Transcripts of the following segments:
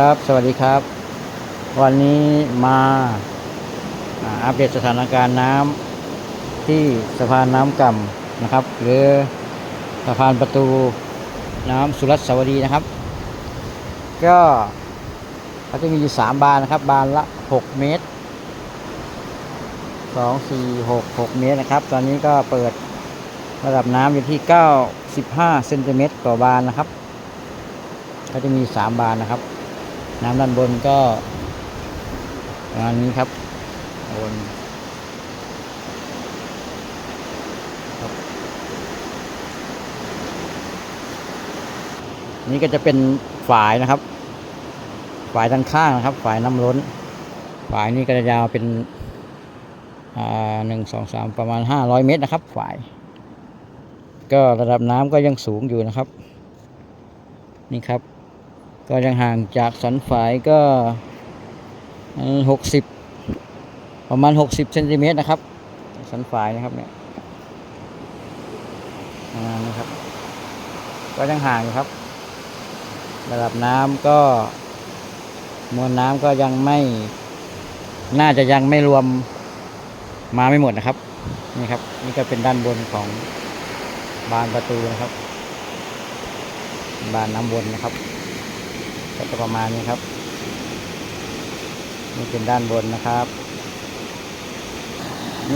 ครับ สวัสดีครับ วันนี้มาอัปเดตสถานการณ์น้ำที่สะพานน้ำก่ำนะครับ หรือสะพานประตูน้ำสุรัสวดีนะครับ ก็เขาจะมีอยู่สามบานนะครับ บานละหกเมตรสองสี่หกหกเมตรนะครับ ตอนนี้ก็เปิดระดับน้ำอยู่ที่เก้าสิบห้าเซนติเมตรต่อบานนะครับเขาจะมีสามบานนะครับ น้ำด้านบนก็ประมาณนี้ครับบนครับนี่ก็จะเป็นฝายนะครับ ฝายด้านข้างนะครับ ฝายน้ำล้น ฝายนี่ก็จะยาวเป็นอ่าหนึ่งสองสามประมาณห้าร้อยเมตรนะครับ ฝาย ก็ระดับน้ำก็ยังสูงอยู่นะครับ นี่ครับ ก็ยังห่างจากสันฝายก็หกสิบประมาณหกสิบเซนติเมตรนะครับ สันฝายนะครับเนี่ยประมาณนี้ครับ ก็ยังห่างอยู่ครับ ระดับน้ำก็มวลน้ำก็ยังไม่ น่าจะยังไม่รวมมาไม่หมดนะครับ นี่ครับ นี่ก็เป็นด้านบนของบานประตูนะครับ บานน้ำบนนะครับ ก็จะประมาณนี้ครับ นี่เป็นด้านบนนะครับ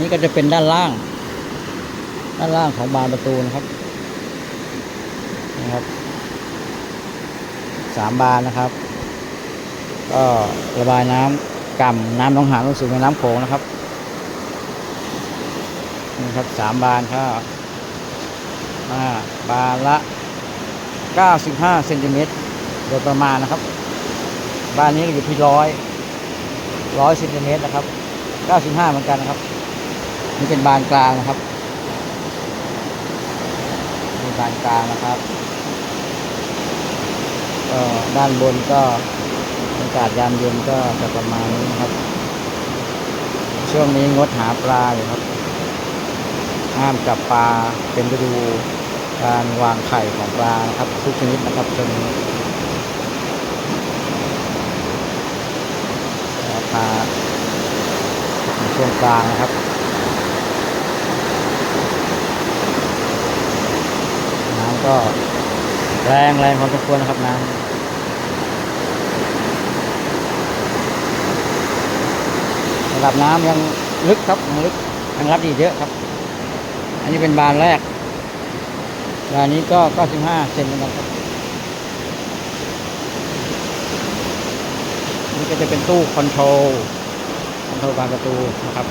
นี่ก็จะเป็นด้านล่าง ด้านล่างของบานประตูนะครับนะครับสามบานนะครับ ก็ระบายน้ำก่ำน้ำหนองหานลงสู่แม่น้ำโขงนะครับนี่ครับสามบานครับอ่าบานละ 95เซนติเมตร โดยประมาณนะครับ บ้านนี้อยู่ที่ร้อยร้อยเซนติเมตรนะครับเก้าสิบห้าเหมือนกันนะครับ นี่เป็นบานกลางนะครับนี่บานกลางนะครับก็ด้านบนก็อากาศยามเย็นก็จะประมาณนี้นะครับ ช่วงนี้งดหาปลาอยู่ครับ ห้ามจับปลาเป็นฤดูการวางไข่ของปลานะครับทุกชนิดนะครับช่วงนี้ ราคาในช่วงกลางนะครับน้ำก็แรงแรงพอสมควรนะครับน้ำระดับน้ำยังลึกครับยังลึกยังรับดีเยอะครับ อันนี้เป็นบานแรกบานนี้ก็ 95เซนเหมือนกันครับ ก็จะเป็นตู้คอนโทรลคอนโทรลบานประตูนะครับ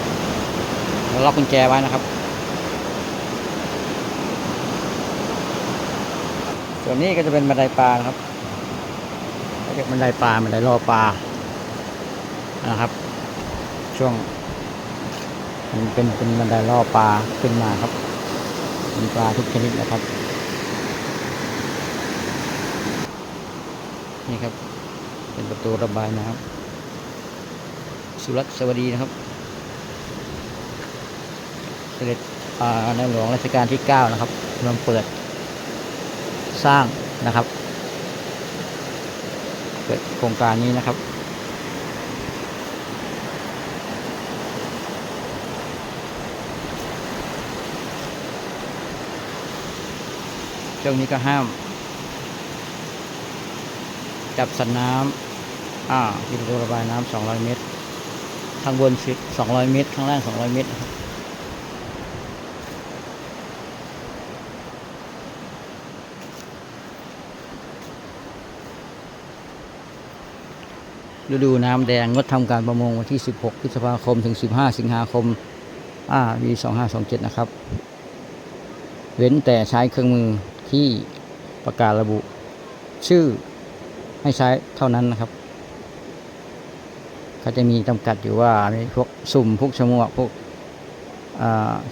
แล้วล็อกกุญแจไว้นะครับ ส่วนนี้ก็จะเป็นบันไดปลานะครับเรียกบันไดปลาบันไดล่อปลานะครับ ช่วงมันเป็นเป็นบันไดล่อปลาขึ้นมาครับมีปลาทุกชนิดนะครับนี่ครับ เป็นประตูระบายน้ำสุรัตสวัสดีนะครับเสด็จอ่าในหลวงรัชกาลที่ 9 นะครับเริ่มเปิดสร้างนะครับ เปิดโครงการนี้นะครับช่วงนี้ก็ห้าม จับสันน้ำ อ่าที่ประตูระบายน้ำ200 เมตร ข้างบนสิ200 เมตร ข้างล่าง 200 เมตรนะครับฤดูน้ำแดงงดทำการประมงวันที่ 16 พฤษภาคม ถึง 15 สิงหาคมอ่าปี2527 นะครับ เว้นแต่ใช้เครื่องมือที่ประกาศระบุ ชื่อให้ใช้เท่านั้นนะครับ เขาจะมีจำกัดอยู่ว่ามีพวกสุ่มพวกชะมวกพวก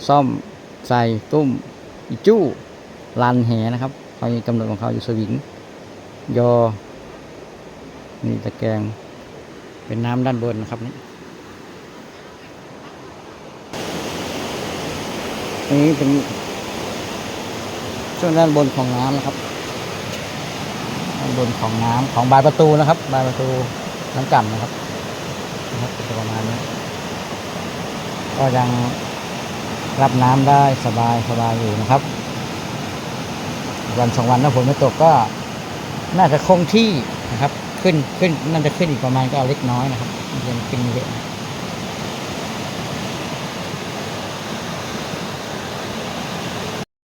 ซ่อมใส่ตุ้มอีจู้ลันแหนะครับเขามีกำหนดของเขาอยู่สวิงยอนี่ตะแกรงเป็นน้ำด้านบนนะครับนี่นี้เป็นช่วงด้านบนของน้ำนะครับด้านบนของน้ำของบานประตูนะครับ บานประตูน้ำก่ำนะครับ นะครับก็จะประมาณนี้ก็ยังรับน้ำได้สบายสบายอยู่นะครับ วันสองวันถ้าฝนไม่ตกก็น่าจะคงที่นะครับ ขึ้นขึ้นน่าจะขึ้นอีกประมาณก็เล็กน้อยนะครับยังขึ้นเยอะ